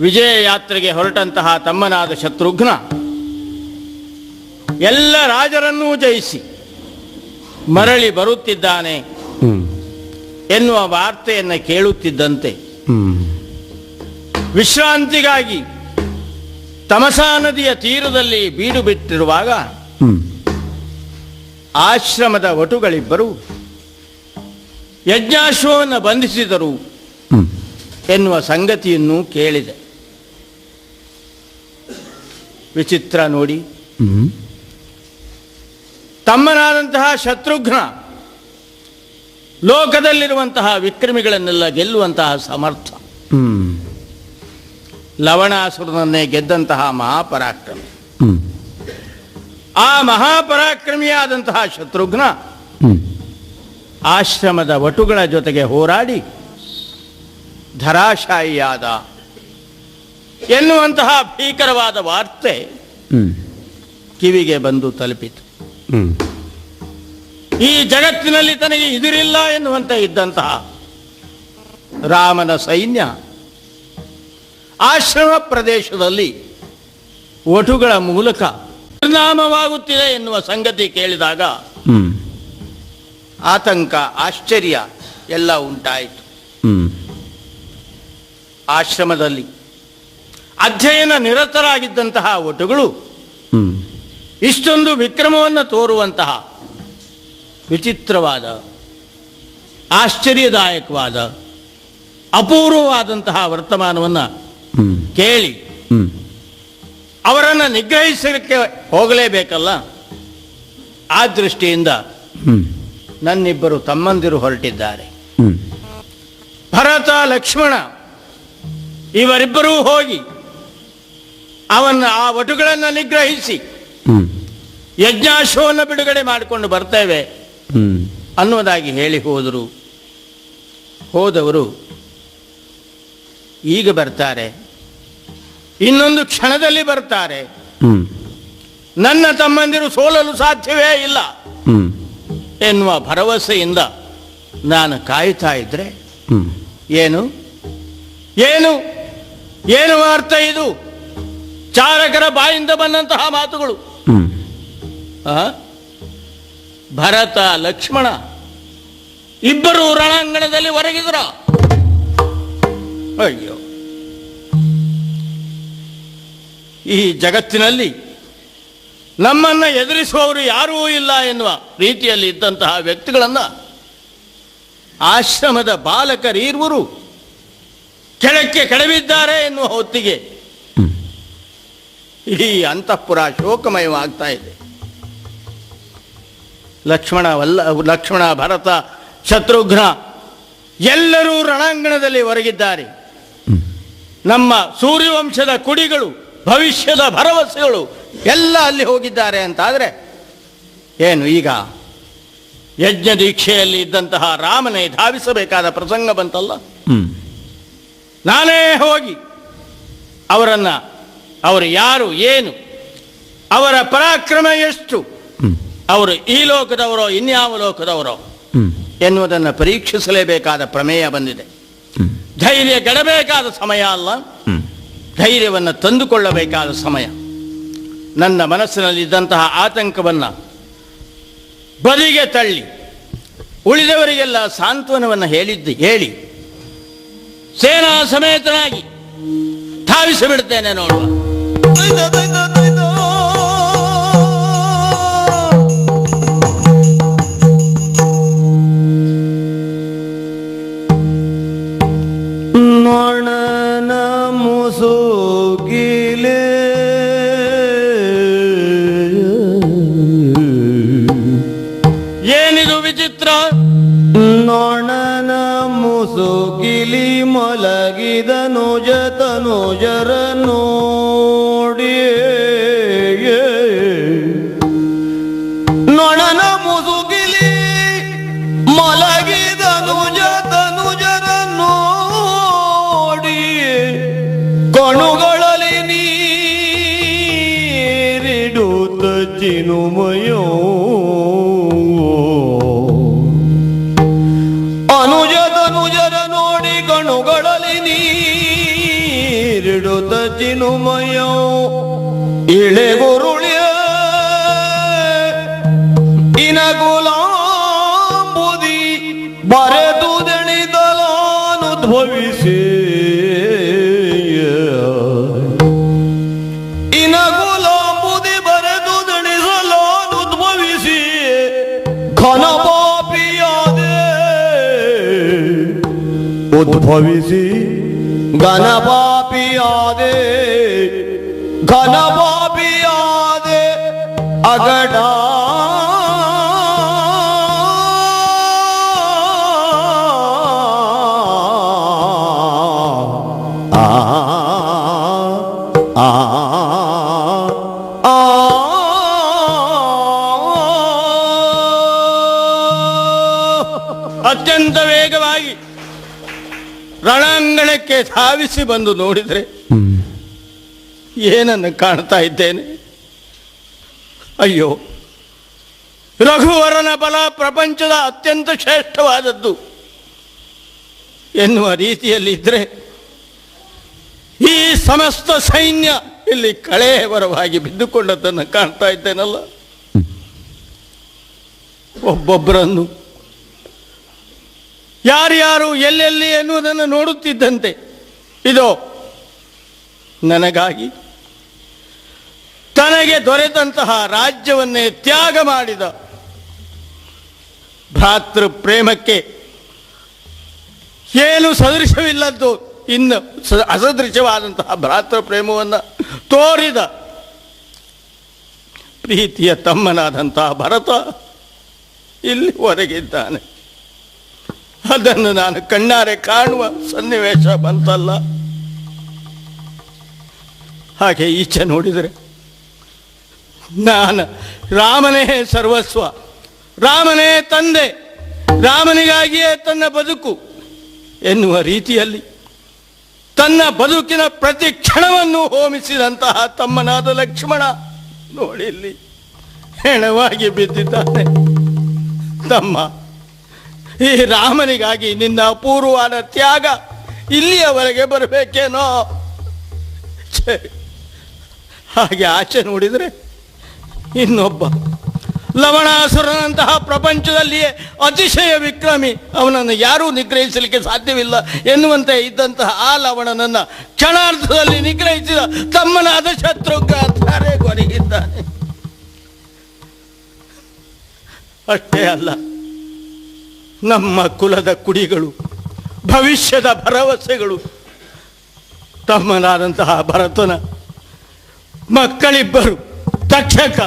ವಿಜಯ ಯಾತ್ರೆಗೆ ಹೊರಟಂತಹ ತಮ್ಮನಾದ ಶತ್ರುಘ್ನ ಎಲ್ಲ ರಾಜರನ್ನೂ ಜಯಿಸಿ ಮರಳಿ ಬರುತ್ತಿದ್ದಾನೆ ಎನ್ನುವ ವಾರ್ತೆಯನ್ನು ಕೇಳುತ್ತಿದ್ದಂತೆ ವಿಶ್ರಾಂತಿಗಾಗಿ ತಮಸಾ ನದಿಯ ತೀರದಲ್ಲಿ ಬೀಡು ಬಿಟ್ಟಿರುವಾಗ ಆಶ್ರಮದ ವಟುಗಳಿಬ್ಬರು ಯಜ್ಞಾಶ್ವವನ್ನು ಬಂಧಿಸಿದರು ಎನ್ನುವ ಸಂಗತಿಯನ್ನು ಕೇಳಿದೆ. ವಿಚಿತ್ರ ನೋಡಿ. ತಮ್ಮನಾದಂತಹ ಶತ್ರುಘ್ನ ಲೋಕದಲ್ಲಿರುವಂತಹ ವಿಕ್ರಮಿಗಳನ್ನೆಲ್ಲ ಗೆಲ್ಲುವಂತಹ ಸಮರ್ಥ. ಹ್ಮ್. ಲವಣಾಸುರನನ್ನೇ ಗೆದ್ದಂತಹ ಮಹಾಪರಾಕ್ರಮಿ. ಆ ಮಹಾಪರಾಕ್ರಮಿಯಾದಂತಹ ಶತ್ರುಘ್ನ ಆಶ್ರಮದ ವಟುಗಳ ಜೊತೆಗೆ ಹೋರಾಡಿ ಧರಾಶಾಯಿಯಾದ ಎನ್ನುವಂತಹ ಭೀಕರವಾದ ವಾರ್ತೆ ಕಿವಿಗೆ ಬಂದು ತಲುಪಿತು. ಈ ಜಗತ್ತಿನಲ್ಲಿ ತನಗೆ ಇದಿರಿಲ್ಲ ಎನ್ನುವಂತೆ ಇದ್ದಂತಹ ರಾಮನ ಸೈನ್ಯ ಆಶ್ರಮ ಪ್ರದೇಶದಲ್ಲಿ ಒಟುಗಳ ಮೂಲಕ ಪರಿಣಾಮವಾಗುತ್ತಿದೆ ಎನ್ನುವ ಸಂಗತಿ ಕೇಳಿದಾಗ ಆತಂಕ ಆಶ್ಚರ್ಯ ಎಲ್ಲ ಉಂಟಾಯಿತು. ಆಶ್ರಮದಲ್ಲಿ ಅಧ್ಯಯನ ನಿರತರಾಗಿದ್ದಂತಹ ಒಟುಗಳು ಇಷ್ಟೊಂದು ವಿಕ್ರಮವನ್ನು ತೋರುವಂತಹ ವಿಚಿತ್ರವಾದ ಆಶ್ಚರ್ಯದಾಯಕವಾದ ಅಪೂರ್ವವಾದಂತಹ ವರ್ತಮಾನವನ್ನು ಕೇಳಿ ಅವರನ್ನು ನಿಗ್ರಹಿಸಲಿಕ್ಕೆ ಹೋಗಲೇಬೇಕಲ್ಲ? ಆ ದೃಷ್ಟಿಯಿಂದ ನನ್ನಿಬ್ಬರು ತಮ್ಮಂದಿರು ಹೊರಟಿದ್ದಾರೆ. ಭರತ ಲಕ್ಷ್ಮಣ ಇವರಿಬ್ಬರೂ ಹೋಗಿ ಅವನ್ನ ಆ ವಟುಗಳನ್ನು ನಿಗ್ರಹಿಸಿ ಯಜ್ಞಾಶವನ್ನು ಯಜ್ಞಾಶ್ವವನ್ನು ಬಿಡುಗಡೆ ಮಾಡಿಕೊಂಡು ಬರ್ತೇವೆ ಅನ್ನುವುದಾಗಿ ಹೇಳಿ ಹೋದರು. ಹೋದವರು ಈಗ ಬರ್ತಾರೆ. ಇನ್ನೊಂದು ಕ್ಷಣದಲ್ಲಿ ಬರ್ತಾರೆ. ನನ್ನ ತಮ್ಮಂದಿರು ಸೋಲಲು ಸಾಧ್ಯವೇ ಇಲ್ಲ. ಎನ್ನುವ ಭರವಸೆಯಿಂದ ನಾನು ಕಾಯುತ್ತಾ ಇದ್ರೆ ಏನು? ಏನು? ಏನು ಅರ್ಥ ಇದು? ಚಾರಕರ ಬಾಯಿಂದ ಬಂದಂತಹ ಮಾತುಗಳು. ಆ? ಭರತ ಲಕ್ಷ್ಮಣ ಇಬ್ಬರು ರಣಾಂಗಣದಲ್ಲಿ ಹೊರಗಿದ್ರ ಅಯ್ಯೋ. ಈ ಜಗತ್ತಿನಲ್ಲಿ ನಮ್ಮನ್ನ ಎದುರಿಸುವವರು ಯಾರೂ ಇಲ್ಲ ಎನ್ನುವ ರೀತಿಯಲ್ಲಿ ಇದ್ದಂತಹ ವ್ಯಕ್ತಿಗಳನ್ನು ಆಶ್ರಮದ ಬಾಲಕರೀರ್ವರು ಕೆಳಕ್ಕೆ ಕೆಡವಿದ್ದಾರೆ ಎನ್ನುವ ಹೊತ್ತಿಗೆ ಇಡೀ ಅಂತಃಪುರ ಶೋಕಮಯವಾಗ್ತಾ ಇದೆ. ಲಕ್ಷ್ಮಣ ವಲ್ಲ ಲಕ್ಷ್ಮಣ ಭರತ ಶತ್ರುಘ್ನ ಎಲ್ಲರೂ ರಣಾಂಗಣದಲ್ಲಿ ಹೊರಗಿದ್ದಾರೆ ನಮ್ಮ ಸೂರ್ಯವಂಶದ ಕುಡಿಗಳು ಭವಿಷ್ಯದ ಭರವಸೆಗಳು ಎಲ್ಲ ಅಲ್ಲಿ ಹೋಗಿದ್ದಾರೆ ಅಂತಾದರೆ ಏನು ಈಗ ಯಜ್ಞ ದೀಕ್ಷೆಯಲ್ಲಿ ಇದ್ದಂತಹ ರಾಮನೇ ಧಾವಿಸಬೇಕಾದ ಪ್ರಸಂಗ ಬಂತಲ್ಲ? ನಾನೇ ಹೋಗಿ ಅವರನ್ನ ಅವರು ಯಾರು ಏನು ಅವರ ಪರಾಕ್ರಮ ಎಷ್ಟು ಅವರು ಈ ಲೋಕದವರೋ ಇನ್ಯಾವ ಲೋಕದವರೋ ಎನ್ನುವುದನ್ನು ಪರೀಕ್ಷಿಸಲೇಬೇಕಾದ ಪ್ರಮೇಯ ಬಂದಿದೆ. ಧೈರ್ಯ ಗೆಡಬೇಕಾದ ಸಮಯ ಅಲ್ಲ ಧೈರ್ಯವನ್ನು ತಂದುಕೊಳ್ಳಬೇಕಾದ ಸಮಯ. ನನ್ನ ಮನಸ್ಸಿನಲ್ಲಿದ್ದಂತಹ ಆತಂಕವನ್ನು ಬದಿಗೆ ತಳ್ಳಿ ಉಳಿದವರಿಗೆಲ್ಲ ಸಾಂತ್ವನವನ್ನು ಹೇಳಿದ್ದು ಹೇಳಿ ಸೇನಾ ಸಮೇತನಾಗಿ ಧಾವಿಸಿ ಬಿಡ್ತೇನೆ ನೋಡುವ. ಮುಸುಗಿಲಿ ಮಲಗಿದನು ಜತನು ನೋಡಿ उद्भवी सी। गाना बापी आदे गाना बापी अगड़ा ರಣಾಂಗಣಕ್ಕೆ ಧಾವಿಸಿ ಬಂದು ನೋಡಿದರೆ ಏನನ್ನು ಕಾಣ್ತಾ ಇದ್ದೇನೆ? ಅಯ್ಯೋ ರಘುವರನ ಬಲ ಪ್ರಪಂಚದ ಅತ್ಯಂತ ಶ್ರೇಷ್ಠವಾದದ್ದು ಎನ್ನುವ ರೀತಿಯಲ್ಲಿ ಇದ್ರೆ ಈ ಸಮಸ್ತ ಸೈನ್ಯ ಇಲ್ಲಿ ಕಳೆಯವರವಾಗಿ ಬಿದ್ದುಕೊಂಡದ್ದನ್ನು ಕಾಣ್ತಾ ಇದ್ದೇನಲ್ಲ? ಒಬ್ಬೊಬ್ಬರನ್ನು ಯಾರ್ಯಾರು ಎಲ್ಲೆಲ್ಲಿ ಎನ್ನುವುದನ್ನು ನೋಡುತ್ತಿದ್ದಂತೆ, ಇದು, ನನಗಾಗಿ ತನಗೆ ದೊರೆತಂತಹ ರಾಜ್ಯವನ್ನೇ ತ್ಯಾಗ ಮಾಡಿದ ಭ್ರಾತೃ ಪ್ರೇಮಕ್ಕೆ ಏನು ಸದೃಶವಿಲ್ಲದ್ದು, ಇನ್ನು ಅಸದೃಶವಾದಂತಹ ಭ್ರಾತೃ ಪ್ರೇಮವನ್ನು ತೋರಿದ ಪ್ರೀತಿಯ ತಮ್ಮನಾದಂತಹ ಭರತ ಇಲ್ಲಿ ಹೊರಗಿದ್ದಾನೆ ಅದನ್ನು ನಾನು ಕಣ್ಣಾರೆ ಕಾಣುವ ಸನ್ನಿವೇಶ ಬಂತಲ್ಲ. ಹಾಗೆ ಈಚೆ ನೋಡಿದರೆ ನಾನು ರಾಮನೇ ಸರ್ವಸ್ವ, ರಾಮನೇ ತಂದೆ, ರಾಮನಿಗಾಗಿಯೇ ತನ್ನ ಬದುಕು ಎನ್ನುವ ರೀತಿಯಲ್ಲಿ ತನ್ನ ಬದುಕಿನ ಪ್ರತಿ ಕ್ಷಣವನ್ನು ಹೋಮಿಸಿದಂತಹ ತಮ್ಮನಾದ ಲಕ್ಷ್ಮಣ ನೋಡಿಲ್ಲಿ ಹೆಣವಾಗಿ ಬಿದ್ದಿದ್ದಾನೆ. ತಮ್ಮ ಈ ರಾಮನಿಗಾಗಿ ನಿನ್ನ ಅಪೂರ್ವವಾದ ತ್ಯಾಗ ಇಲ್ಲಿಯವರೆಗೆ ಬರಬೇಕೇನೋ? ಹಾಗೆ ಆಚೆ ನೋಡಿದರೆ ಇನ್ನೊಬ್ಬ ಲವಣಾಸುರನಂತಹ ಪ್ರಪಂಚದಲ್ಲಿಯೇ ಅತಿಶಯ ವಿಕ್ರಮಿ. ಅವನನ್ನು ಯಾರೂ ನಿಗ್ರಹಿಸಲಿಕ್ಕೆ ಸಾಧ್ಯವಿಲ್ಲ ಎನ್ನುವಂತೆ ಇದ್ದಂತಹ ಆ ಲವಣನನ್ನ ಕ್ಷಣಾರ್ಧದಲ್ಲಿ ನಿಗ್ರಹಿಸಿದ ತಮ್ಮನಾದ ಶತ್ರುಘ್ನ ತಾರೆ ಕೊರಗಿದ್ದಾನೆ ಅಷ್ಟೇ ಅಲ್ಲ. ನಮ್ಮ ಕುಲದ ಕುಡಿಗಳು, ಭವಿಷ್ಯದ ಭರವಸೆಗಳು, ತಮ್ಮನಾದಂತಹ ಭರತನ ಮಕ್ಕಳಿಬ್ಬರು, ತಕ್ಷಕ,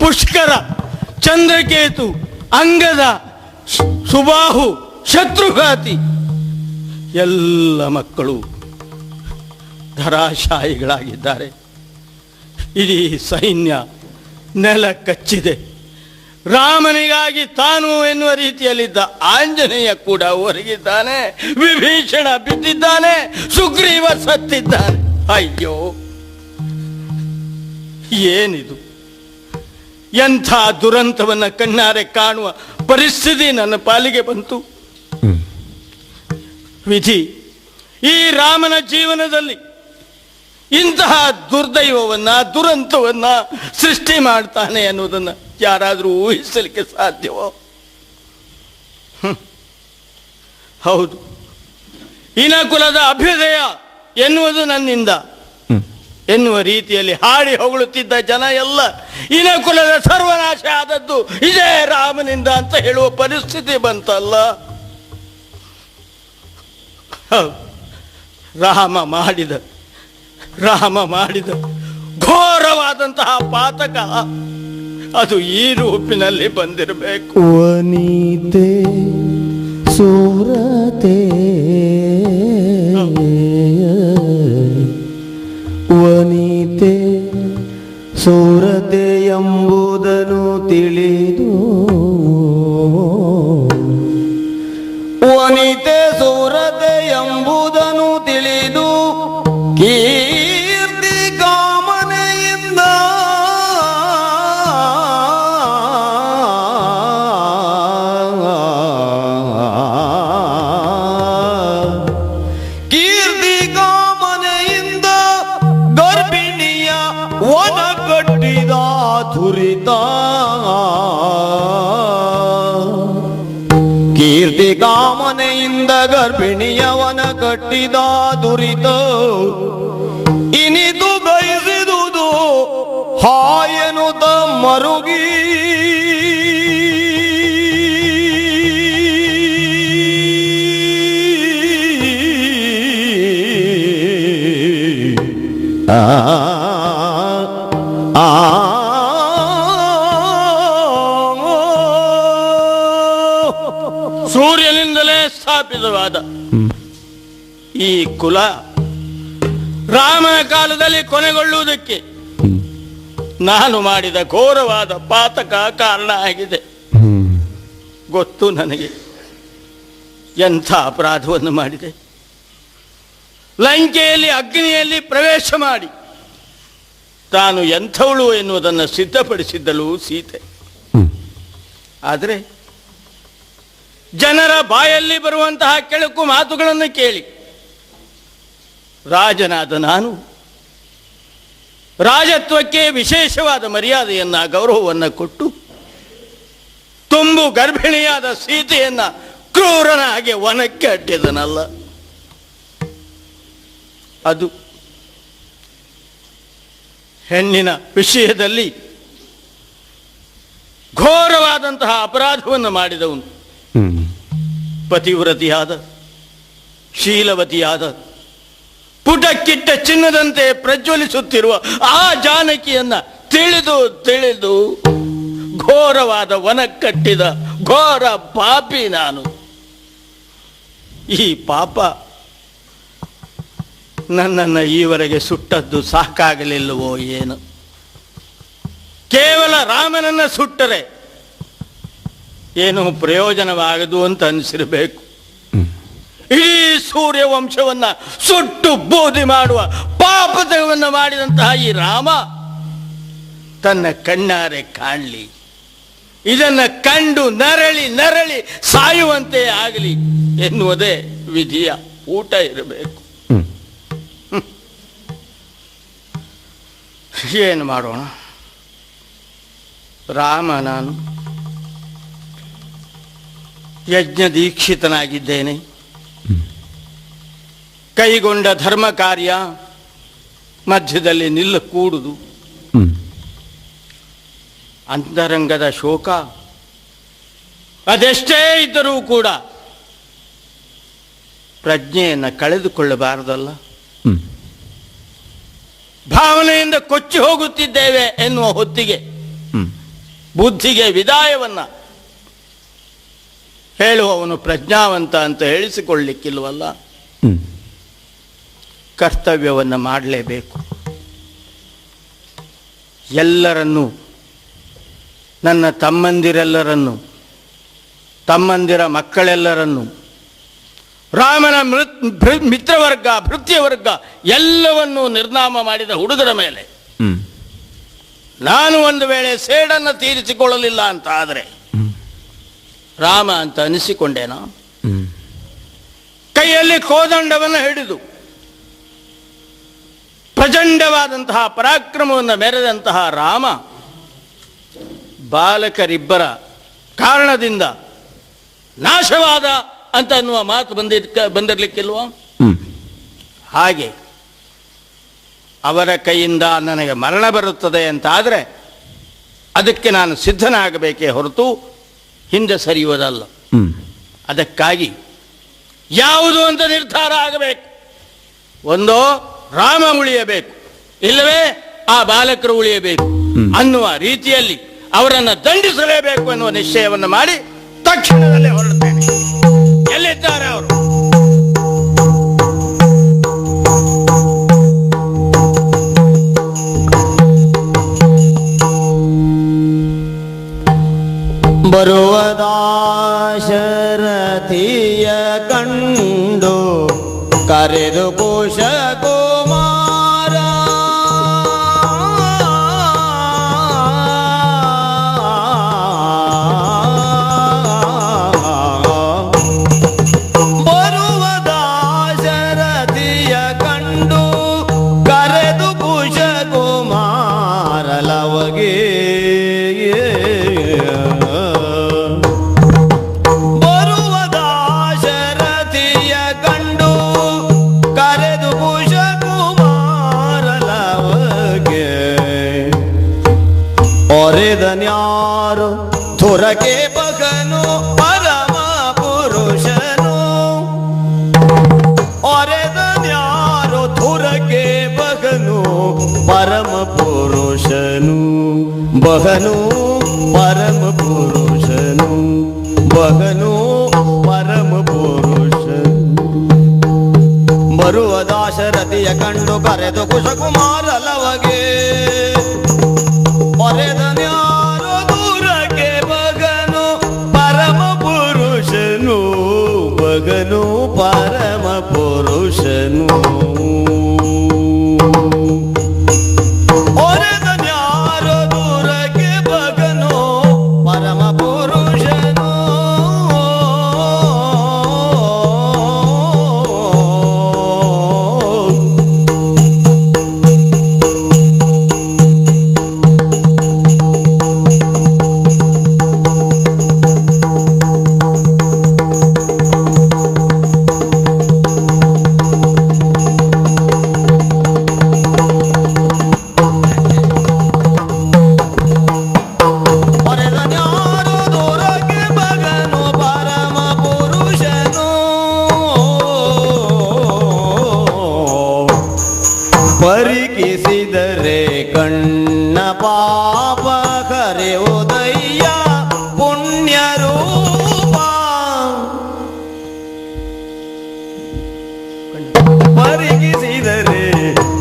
ಪುಷ್ಕರ, ಚಂದ್ರಕೇತು, ಅಂಗದ, ಸುಬಾಹು, ಶತ್ರುಘಾತಿ, ಎಲ್ಲ ಮಕ್ಕಳು ಧರಾಶಾಯಿಗಳಾಗಿದ್ದಾರೆ. ಇಡೀ ಸೈನ್ಯ ನೆಲ ಕಚ್ಚಿದೆ ರಾಮನಿಗಾಗಿ ತಾನು ಎನ್ನುವ ರೀತಿಯಲ್ಲಿದ್ದ ಆಂಜನೇಯ ಕೂಡ ಹೊರಗಿದ್ದಾನೆ ವಿಭೀಷಣ ಬಿದ್ದಿದ್ದಾನೆ ಸುಗ್ರೀವ ಸತ್ತಿದ್ದಾನೆ. ಅಯ್ಯೋ ಏನಿದು? ಎಂಥ ದುರಂತವನ್ನ ಕಣ್ಣಾರೆ ಕಾಣುವ ಪರಿಸ್ಥಿತಿ ನನ್ನ ಪಾಲಿಗೆ ಬಂತು. ವಿಧಿ ಈ ರಾಮನ ಜೀವನದಲ್ಲಿ ಇಂತಹ ದುರ್ದೈವವನ್ನ ದುರಂತವನ್ನ ಸೃಷ್ಟಿ ಮಾಡ್ತಾನೆ ಅನ್ನೋದನ್ನ ಯಾರಾದರೂ ಊಹಿಸಲಿಕ್ಕೆ ಸಾಧ್ಯವೋ? ಹೌದು ಹೌದು. ಇನಕುಲದ ಅಭ್ಯುದಯ ಎನ್ನುವುದು ನನ್ನಿಂದ. ಎನ್ನುವ ರೀತಿಯಲ್ಲಿ ಹಾಡಿ ಹೊಗಳುತ್ತಿದ್ದ ಜನ ಎಲ್ಲ ಇನ ಕುಲದ ಸರ್ವನಾಶ ಆದದ್ದು ಇದೇ ರಾಮನಿಂದ ಅಂತ ಹೇಳುವ ಪರಿಸ್ಥಿತಿ ಬಂತಲ್ಲ. ರಾಮ ಮಾಡಿದ ರಾಮ ಮಾಡಿದ ಘೋರವಾದಂತಹ ಪಾತಕ ಅದು ಈ ರೂಪಿನಲ್ಲಿ ಬಂದಿರಬೇಕು. ವನಿತೆ ಸೂರತೆ ವನಿತೆ ಸೂರತೆ ಎಂಬುದನ್ನು ತಿಳಿದು ದುರಿತ ಇನಿದು ಬಯಸಿದುದು ಹಾಯನುತ ಮರುಗಿ ಆ ಆ ಸೂರ್ಯನಿಂದಲೇ ಸ್ಥಾಪಿತವಾದ ಈ ಕುಲ ರಾಮನ ಕಾಲದಲ್ಲಿ ಕೊನೆಗೊಳ್ಳುವುದಕ್ಕೆ ನಾನು ಮಾಡಿದ ಘೋರವಾದ ಪಾತಕ ಕಾರಣ ಆಗಿದೆ. ಗೊತ್ತು ನನಗೆ. ಎಂಥ ಅಪರಾಧವನ್ನು ಮಾಡಿದೆ. ಲಂಕೆಯಲ್ಲಿ, ಅಗ್ನಿಯಲ್ಲಿ ಪ್ರವೇಶ ಮಾಡಿ ತಾನು ಎಂಥವಳು ಎನ್ನುವುದನ್ನು ಸಿದ್ಧಪಡಿಸಿದ್ದಳು ಸೀತೆ. ಆದರೆ ಜನರ ಬಾಯಲ್ಲಿ ಬರುವಂತಹ ಕೆಳಕು ಮಾತುಗಳನ್ನು ಕೇಳಿ ರಾಜನಾದ ನಾನು. ರಾಜತ್ವಕ್ಕೆ ವಿಶೇಷವಾದ ಮರ್ಯಾದೆಯನ್ನ ಗೌರವವನ್ನು ಕೊಟ್ಟು ತುಂಬು ಗರ್ಭಿಣಿಯಾದ ಸೀತೆಯನ್ನ ಕ್ರೂರನ ಹಾಗೆ ವನಕ್ಕೆ ಅಟ್ಟಿದನಲ್ಲ. ಅದು ಹೆಣ್ಣಿನ ವಿಷಯದಲ್ಲಿ ಘೋರವಾದಂತಹ ಅಪರಾಧವನ್ನು ಮಾಡಿದವನು. ಪತಿವ್ರತಿಯಾದ ಶೀಲವತಿಯಾದ ಪುಟಕ್ಕಿಟ್ಟ ಚಿನ್ನದಂತೆ ಪ್ರಜ್ವಲಿಸುತ್ತಿರುವ ಆ ಜಾನಕಿಯನ್ನ ತಿಳಿದು ತಿಳಿದು ಘೋರವಾದ ವನ ಕಟ್ಟಿದ ಘೋರ ಪಾಪಿ ನಾನು. ಈ ಪಾಪ ನನ್ನನ್ನು ಈವರೆಗೆ ಸುಟ್ಟದ್ದು ಸಾಕಾಗಲಿಲ್ಲವೋ ಏನು? ಕೇವಲ ರಾಮನನ್ನ ಸುಟ್ಟರೆ ಏನು ಪ್ರಯೋಜನವಾಗದು ಅಂತ ಅನಿಸಿರಬೇಕು. ಇಡೀ ಸೂರ್ಯ ವಂಶವನ್ನ ಸುಟ್ಟು ಬೋಧಿ ಮಾಡುವ ಪಾಪತವನ್ನು ಮಾಡಿದಂತಹ ಈ ರಾಮ ತನ್ನ ಕಣ್ಣಾರೆ ಕಾಣಲಿ. ಇದನ್ನ ಕಂಡು ನರಳಿ ನರಳಿ ಸಾಯುವಂತೆ ಆಗಲಿ ಎನ್ನುವುದೇ ವಿಧಿಯ ಊಟ ಇರಬೇಕು. ಏನು ಮಾಡೋಣ? ರಾಮ ನಾನು ಯಜ್ಞ ದೀಕ್ಷಿತನಾಗಿದ್ದೇನೆ. ಕೈಗೊಂಡ ಧರ್ಮ ಕಾರ್ಯ ಮಧ್ಯದಲ್ಲಿ ನಿಲ್ಲ ಕೂಡುದು. ಅಂತರಂಗದ ಶೋಕ. ಅದೆಷ್ಟೇ ಇದ್ದರೂ ಕೂಡ ಪ್ರಜ್ಞೆಯನ್ನು ಕಳೆದುಕೊಳ್ಳಬಾರದಲ್ಲ. ಭಾವನೆಯಿಂದ ಕೊಚ್ಚಿ ಹೋಗುತ್ತಿದ್ದೇವೆ ಎನ್ನುವ ಹೊತ್ತಿಗೆ ಬುದ್ಧಿಗೆ ವಿದಾಯವನ್ನ ಹೇಳುವವನು ಪ್ರಜ್ಞಾವಂತ ಅಂತ ಹೇಳಿಸಿಕೊಳ್ಳಿಕ್ಕಿಲ್ವಲ್ಲ? ಕರ್ತವ್ಯವನ್ನು ಮಾಡಲೇಬೇಕು. ಎಲ್ಲರನ್ನೂ ನನ್ನ ತಮ್ಮಂದಿರೆಲ್ಲರನ್ನು ತಮ್ಮಂದಿರ ಮಕ್ಕಳೆಲ್ಲರನ್ನು ರಾಮನ ಮೃತ್ ಮಿತ್ರವರ್ಗ ಭೃತ್ಯವರ್ಗ ಎಲ್ಲವನ್ನೂ ನಿರ್ನಾಮ ಮಾಡಿದ ಹುಡುಗರ ಮೇಲೆ. ನಾನು ಒಂದು ವೇಳೆ ಸೇಡನ್ನು ತೀರಿಸಿಕೊಳ್ಳಲಿಲ್ಲ ಅಂತ ಆದರೆ ರಾಮ ಅಂತ ಅನಿಸಿಕೊಂಡೇನ. ಕೈಯಲ್ಲಿ ಕೋದಂಡವನ್ನು ಹಿಡಿದು ಪ್ರಚಂಡವಾದಂತಹ ಪರಾಕ್ರಮವನ್ನು ಮೆರೆದಂತಹ ರಾಮ ಬಾಲಕರಿಬ್ಬರ ಕಾರಣದಿಂದ ನಾಶವಾದ ಅಂತ ಅನ್ನುವ ಮಾತು ಬಂದಿದ್ಕ ಬಂದಿರಲಿಕ್ಕಿಲ್ವಾ? ಹಾಗೆ ಅವರ ಕೈಯಿಂದ ನನಗೆ ಮರಣ ಬರುತ್ತದೆ ಅಂತಾದರೆ ಅದಕ್ಕೆ ನಾನು ಸಿದ್ಧನಾಗಬೇಕೇ ಹೊರತು ಹಿಂದೆ ಸರಿಯುವುದಲ್ಲ. ಅದಕ್ಕಾಗಿ ಯಾವುದು ಅಂತ ನಿರ್ಧಾರ ಆಗಬೇಕು? ಒಂದೋ ರಾಮ ಉಳಿಯಬೇಕು. ಇಲ್ಲವೇ ಆ ಬಾಲಕರು ಉಳಿಯಬೇಕು. ಅನ್ನುವ ರೀತಿಯಲ್ಲಿ ಅವರನ್ನು ದಂಡಿಸಲೇಬೇಕು ಅನ್ನುವ ನಿಶ್ಚಯವನ್ನು ಮಾಡಿ ತಕ್ಷಣದಲ್ಲೇ ಹೊರಡುತ್ತೇನೆ ಬರುವದಾಶರಥಿಯ ಕಂಡು ಕರೆದು ಕುಶ ಬಹನು ಪರಮ ಪುರುಷನು. ಬಹನು ಪರಮ ಪುರುಷ ಬರುವ ದಾಶರಥಿಯ ಕಂಡು ಕರೆದು ಕುಶಕುಮಾರ ಲವಗೆ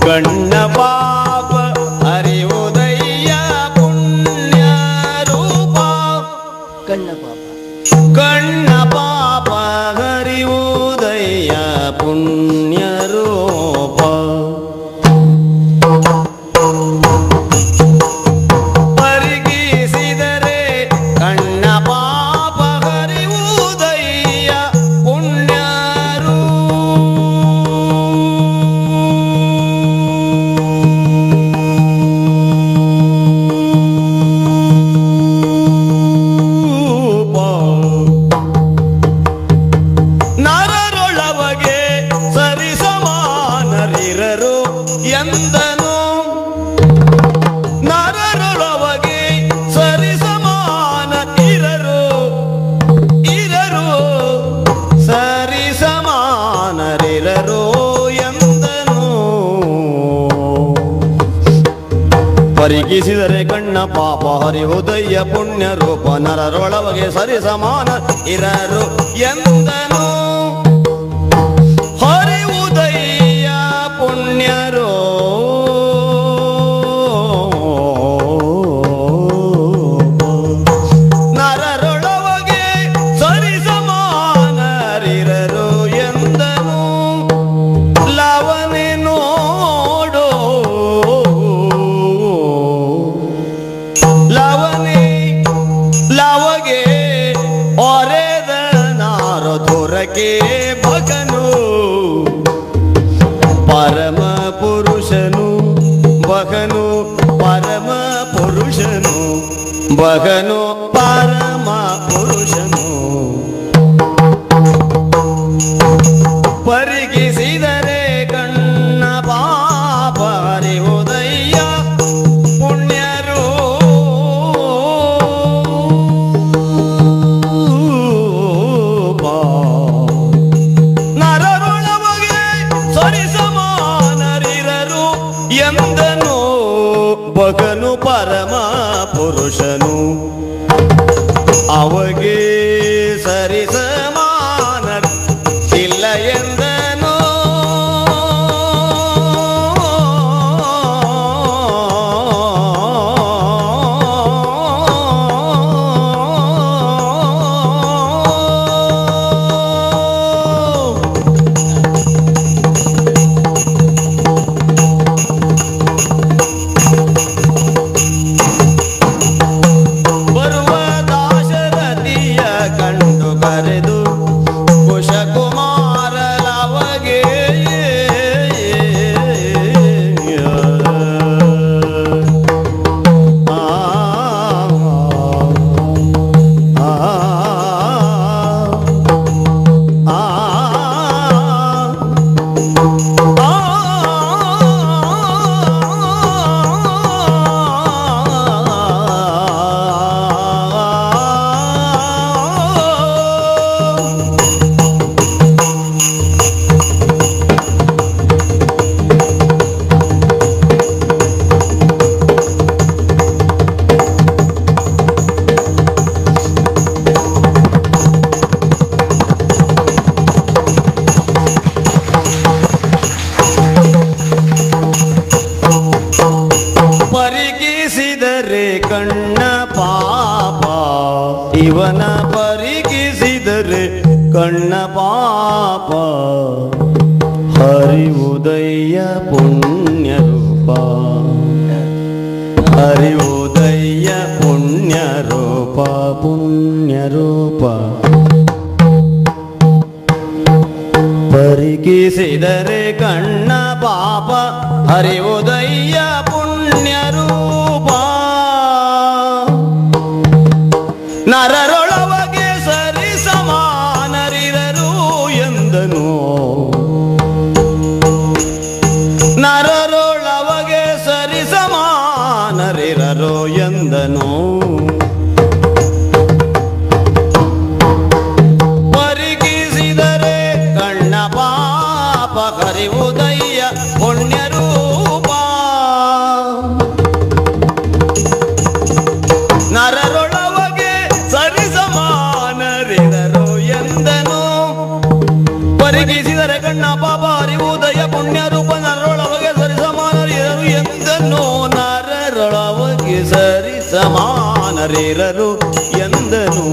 வண்ணவா ಹರಿ ಉದಯ ಪುಣ್ಯ ರೂಪ ನರರೊಳಗೆ ಸರಿ ಸಮಾನ ಇರರು ಎಂದನು. పరమ పురుషను వహను పరమ పురుషను వహను ಸಮಾನರಿರರು ಎಂದನು.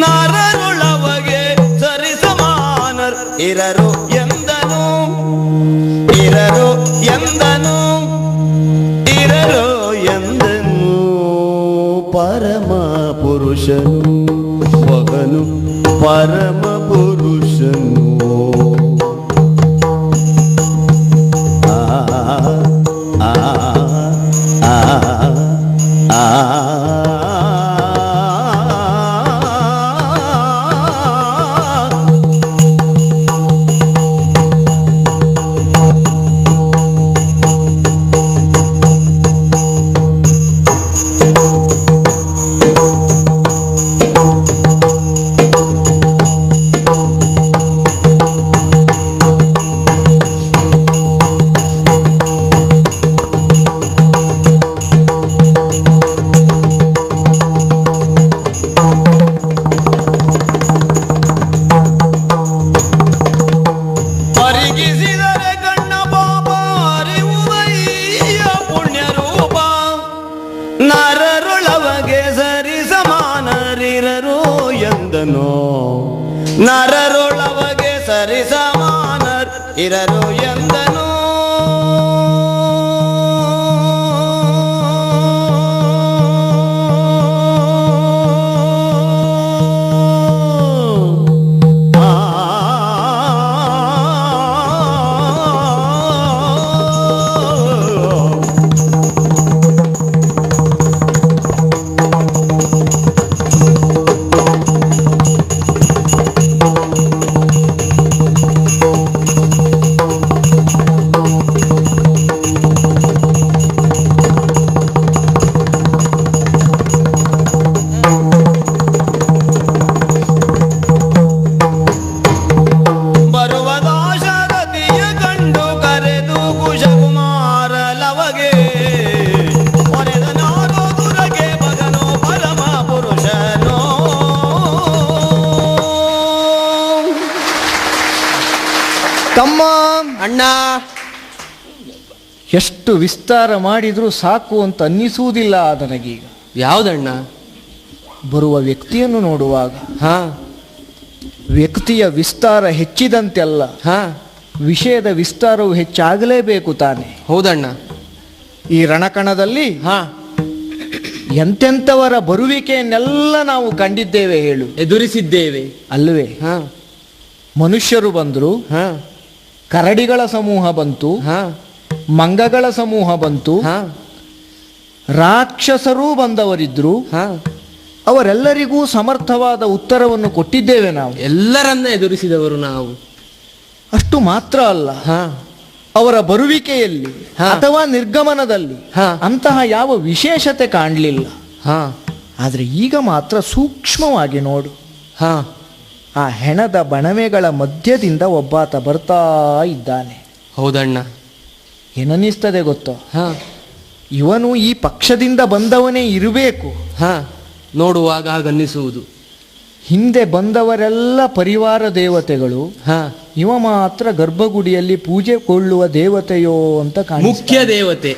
ನಾರರುಳವಗೆ ಸರಿ ಸಮಾನರು ಇರರು ಎಂದನು. ಇರರು ಎಂದನು. ಇರರು ಎಂದನು. ಪರಮ ಪುರುಷನು, ಮಗನು ಪರಮ ಎಷ್ಟು ವಿಸ್ತಾರ ಮಾಡಿದರೂ ಸಾಕು ಅಂತ ಅನ್ನಿಸುವುದಿಲ್ಲ ನನಗೀಗ. ಯಾವುದಣ್ಣ? ಬರುವ ವ್ಯಕ್ತಿಯನ್ನು ನೋಡುವಾಗ. ಹಾ. ವ್ಯಕ್ತಿಯ ವಿಸ್ತಾರ ಹೆಚ್ಚಿದಂತೆಲ್ಲ ಹಾ. ವಿಷಯದ ವಿಸ್ತಾರವು ಹೆಚ್ಚಾಗಲೇಬೇಕು ತಾನೆ. ಹೌದಣ್ಣ. ಈ ರಣಕಣದಲ್ಲಿ ಹಾ. ಎಂತೆಂಥವರ ಬರುವಿಕೆಯನ್ನೆಲ್ಲ ನಾವು ಕಂಡಿದ್ದೇವೆ ಹೇಳು. ಎದುರಿಸಿದ್ದೇವೆ. ಅಲ್ವೇ ಹಾ. ಮನುಷ್ಯರು ಬಂದರು. ಹಾ. ಕರಡಿಗಳ ಸಮೂಹ ಬಂತು. ಹಾ. ಮಂಗಗಳ ಸಮೂಹ ಬಂತು. ಹಾ. ರಾಕ್ಷಸರೂ ಬಂದವರಿದ್ರು. ಹಾ. ಅವರೆಲ್ಲರಿಗೂ ಸಮರ್ಥವಾದ ಉತ್ತರವನ್ನು ಕೊಟ್ಟಿದ್ದೇವೆ ನಾವು. ಎಲ್ಲರನ್ನ ಎದುರಿಸಿದವರು ನಾವು. ಅಷ್ಟು ಮಾತ್ರ ಅಲ್ಲ. ಹಾ. ಅವರ ಬರುವಿಕೆಯಲ್ಲಿ. ಅಥವಾ ನಿರ್ಗಮನದಲ್ಲಿ. ಅಂತಹ ಯಾವ ವಿಶೇಷತೆ ಕಾಣಲಿಲ್ಲ. ಹಾ. ಆದರೆ ಈಗ ಮಾತ್ರ ಸೂಕ್ಷ್ಮವಾಗಿ ನೋಡು. ಹಾ. ಆ ಹೆಣದ ಬಣವೆಗಳ ಮಧ್ಯದಿಂದ ಒಬ್ಬಾತ ಬರ್ತಾ ಇದ್ದಾನೆ. ಹೌದಣ್ಣ. ಏನನ್ನಿಸ್ತದೆ ಗೊತ್ತೋ? ಹಾಂ. ಇವನು ಈ ಪಕ್ಷದಿಂದ ಬಂದವನೇ ಇರಬೇಕು. ಹಾಂ ನೋಡುವಾಗ ಹಾಗನ್ನಿಸುವುದು. ಹಿಂದೆ ಬಂದವರೆಲ್ಲ ಪರಿವಾರ ದೇವತೆಗಳು ಹಾಂ. ಇವ ಮಾತ್ರ ಗರ್ಭಗುಡಿಯಲ್ಲಿ ಪೂಜೆ ಕೊಳ್ಳುವ ದೇವತೆಯೋ ಅಂತ ಕಾಣ ಮುಖ್ಯ ದೇವತೆ.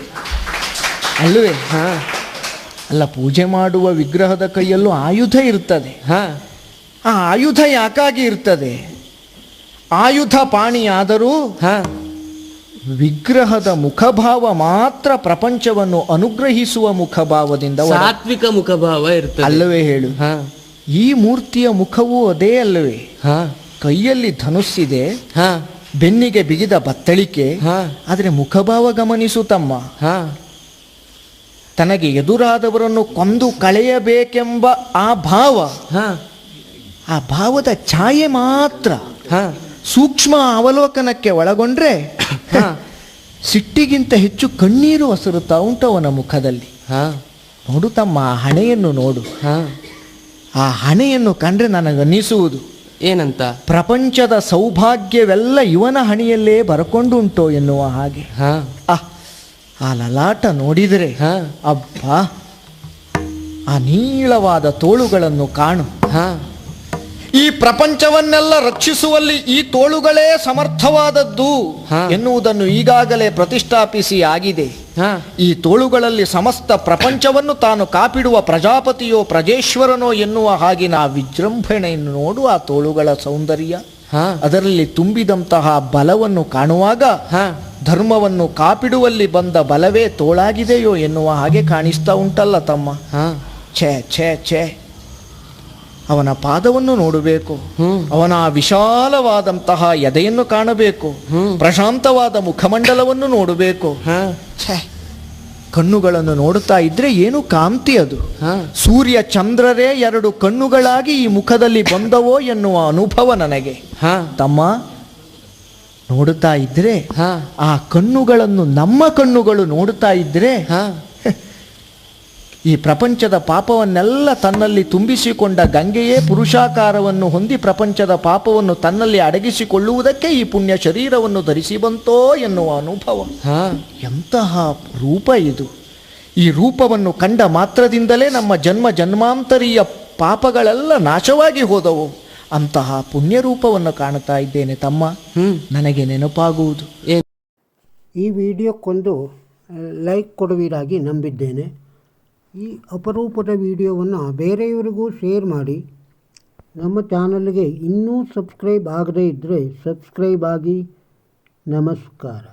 ಅಲ್ಲವೇ? ಹಾಂ. ಅಲ್ಲ ಪೂಜೆ ಮಾಡುವ ವಿಗ್ರಹದ ಕೈಯಲ್ಲೂ ಆಯುಧ ಇರ್ತದೆ. ಹಾಂ. ಆ ಆಯುಧ ಯಾಕಾಗಿ ಇರ್ತದೆ? ಆಯುಧ ಪಾಣಿಯಾದರೂ ಹಾ. ವಿಗ್ರಹದ ಮುಖಭಾವ ಮಾತ್ರ ಪ್ರಪಂಚವನ್ನು ಅನುಗ್ರಹಿಸುವ ಮುಖಭಾವದಿಂದ ಸಾತ್ವಿಕ ಮುಖಭಾವ ಇರ್ತದೆ. ಅಲ್ಲವೇ ಹೇಳು. ಹಾ. ಈ ಮೂರ್ತಿಯ ಮುಖವೂ ಅದೇ ಅಲ್ಲವೇ. ಹಾ. ಕೈಯಲ್ಲಿ ಧನುಸ್ಸಿದೆ. ಹಾ. ಬೆನ್ನಿಗೆ ಬಿಗಿದ ಬತ್ತಳಿಕೆ. ಹಾ. ಆದರೆ ಮುಖಭಾವ ಗಮನಿಸು ತಮ್ಮ. ಹಾ. ತನಗೆ ಎದುರಾದವರನ್ನು ಕೊಂದು ಕಳೆಯಬೇಕೆಂಬ ಆ ಭಾವ. ಹಾ. ಆ ಭಾವದ ಛಾಯೆ ಮಾತ್ರ. ಹಾ. ಸೂಕ್ಷ್ಮ ಅವಲೋಕನಕ್ಕೆ ಒಳಗೊಂಡ್ರೆ ಹಾ. ಸಿಟ್ಟಿಗಿಂತ ಹೆಚ್ಚು ಕಣ್ಣೀರು ಹಸುರುತ್ತಾ ಉಂಟು ಅವನ ಮುಖದಲ್ಲಿ. ಹಾ. ನೋಡು ತಮ್ಮ ಆ ಹಣೆಯನ್ನು ನೋಡು. ಹಾ. ಆ ಹಣೆಯನ್ನು ಕಂಡ್ರೆ ನನಗನ್ನಿಸುವುದು ಏನಂತ? ಪ್ರಪಂಚದ ಸೌಭಾಗ್ಯವೆಲ್ಲ ಇವನ ಹಣೆಯಲ್ಲೇ ಬರಕೊಂಡುಂಟೋ ಎನ್ನುವ ಹಾಗೆ. ಹಾ. ಆ ಆ ಲಲಾಟ ನೋಡಿದರೆ ಹಾ. ಅಬ್ಬಾ ಆ ನೀಳವಾದ ತೋಳುಗಳನ್ನು ಕಾಣು. ಹಾ. ಈ ಪ್ರಪಂಚವನ್ನೆಲ್ಲ ರಕ್ಷಿಸುವಲ್ಲಿ ಈ ತೋಳುಗಳೇ ಸಮರ್ಥವಾದದ್ದು. ಎನ್ನುವುದನ್ನು ಈಗಾಗಲೇ ಪ್ರತಿಷ್ಠಾಪಿಸಿ ಆಗಿದೆ. ಈ ತೋಳುಗಳಲ್ಲಿ ಸಮಸ್ತ ಪ್ರಪಂಚವನ್ನು ತಾನು ಕಾಪಿಡುವ ಪ್ರಜಾಪತಿಯೋ ಪ್ರಜೇಶ್ವರನೋ ಎನ್ನುವ ಹಾಗಿನ ವಿಜೃಂಭಣೆಯನ್ನು ನೋಡು ಆ ತೋಳುಗಳ ಸೌಂದರ್ಯ. ಅದರಲ್ಲಿ ತುಂಬಿದಂತಹ ಬಲವನ್ನು ಕಾಣುವಾಗ ಧರ್ಮವನ್ನು ಕಾಪಿಡುವಲ್ಲಿ ಬಂದ ಬಲವೇ ತೋಳಾಗಿದೆಯೋ ಎನ್ನುವ ಹಾಗೆ ಕಾಣಿಸ್ತಾ ಉಂಟಲ್ಲ ತಮ್ಮ. ಛೇ ಛೇ ಛೇ. ಅವನ ಪಾದವನ್ನು ನೋಡಬೇಕು. ಹ್ಮ್. ಅವನ ಆ ವಿಶಾಲವಾದಂತಹ ಎದೆಯನ್ನು ಕಾಣಬೇಕು. ಪ್ರಶಾಂತವಾದ ಮುಖಮಂಡಲವನ್ನು ನೋಡಬೇಕು. ಕಣ್ಣುಗಳನ್ನು ನೋಡುತ್ತಾ ಇದ್ರೆ ಏನು ಕಾಂತಿ ಅದು. ಹಾ. ಸೂರ್ಯ ಚಂದ್ರರೇ ಎರಡು ಕಣ್ಣುಗಳಾಗಿ ಈ ಮುಖದಲ್ಲಿ ಬಂದವೋ ಎನ್ನುವ ಅನುಭವ ನನಗೆ. ಹಾ. ತಮ್ಮ ನೋಡುತ್ತಾ ಇದ್ರೆ ಆ ಕಣ್ಣುಗಳನ್ನು ನಮ್ಮ ಕಣ್ಣುಗಳು ನೋಡುತ್ತಾ ಇದ್ರೆ ಹಾ. ಈ ಪ್ರಪಂಚದ ಪಾಪವನ್ನೆಲ್ಲ ತನ್ನಲ್ಲಿ ತುಂಬಿಸಿಕೊಂಡ ಗಂಗೆಯೇ ಪುರುಷಾಕಾರವನ್ನು ಹೊಂದಿ ಪ್ರಪಂಚದ ಪಾಪವನ್ನು ತನ್ನಲ್ಲಿ ಅಡಗಿಸಿಕೊಳ್ಳುವುದಕ್ಕೆ ಈ ಪುಣ್ಯ ಶರೀರವನ್ನು ಧರಿಸಿ ಬಂತೋ ಎನ್ನುವ ಅನುಭವ. ಹಾ. ಎಂತಹ ರೂಪ ಇದು. ಈ ರೂಪವನ್ನು ಕಂಡ ಮಾತ್ರದಿಂದಲೇ ನಮ್ಮ ಜನ್ಮ ಜನ್ಮಾಂತರೀಯ ಪಾಪಗಳೆಲ್ಲ ನಾಶವಾಗಿ ಹೋದವು. ಅಂತಹ ಪುಣ್ಯ ರೂಪವನ್ನು ಕಾಣುತ್ತಾ ಇದ್ದೇನೆ ತಮ್ಮ. ನನಗೆ ನೆನಪಾಗುವುದು. ಏನ್? ಈ ವಿಡಿಯೋಕ್ಕೊಂದು ಲೈಕ್ ಕೊಡುವಿರಾಗಿ ನಂಬಿದ್ದೇನೆ. ಈ ಅಪರೂಪದ ವಿಡಿಯೋವನ್ನು ಬೇರೆಯವರಿಗೂ ಶೇರ್ ಮಾಡಿ. ನಮ್ಮ ಚಾನಲ್ಗೆ ಇನ್ನೂ ಸಬ್ಸ್ಕ್ರೈಬ್ ಆಗದೇ ಇದ್ದರೆ ಸಬ್ಸ್ಕ್ರೈಬ್ ಆಗಿ. ನಮಸ್ಕಾರ.